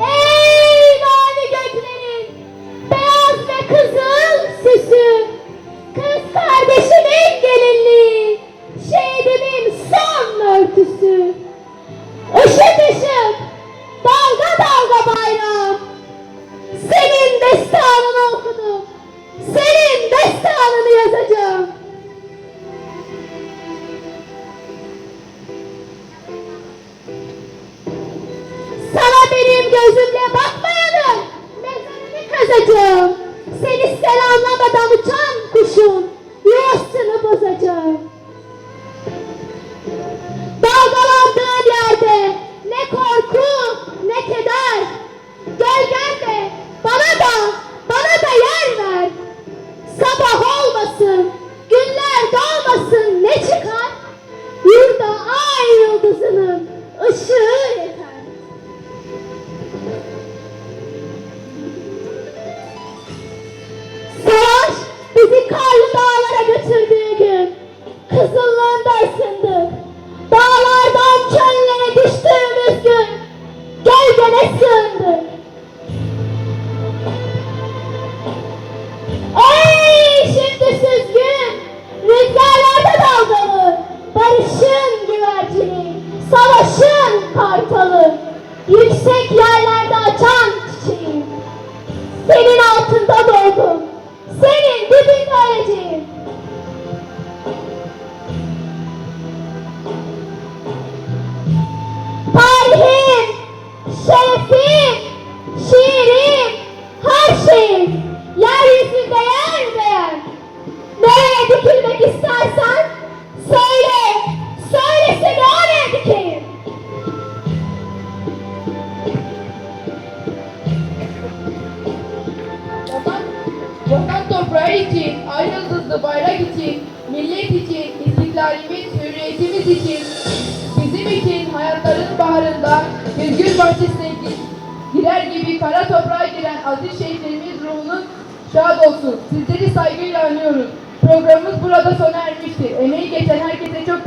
Hey mavi göklerin beyaz ve kızıl destanını okudum. Senin destanını yazacağım. Sana benim gözümle bakmayanın mezarını kazacağım. Seni selamlamadan uçan kuşun yuvasını bozacağım. Dalgalandığın yerde ne korku ne keder gölgen de Sabah olmasın, günler doğmasın ne çıkar? Yurda ay yıldızının ışığı yüksek yer kırmızı bayrak için, millet için, istiklalimiz, hürriyetimiz için, bizim için hayatların baharında bir gül bahçesine gi- girer gibi kara toprağa giren aziz şehitlerimiz ruhunun şad olsun. Sizleri saygıyla anıyoruz. Programımız burada sona ermiştir. Emeği geçen herkese çok.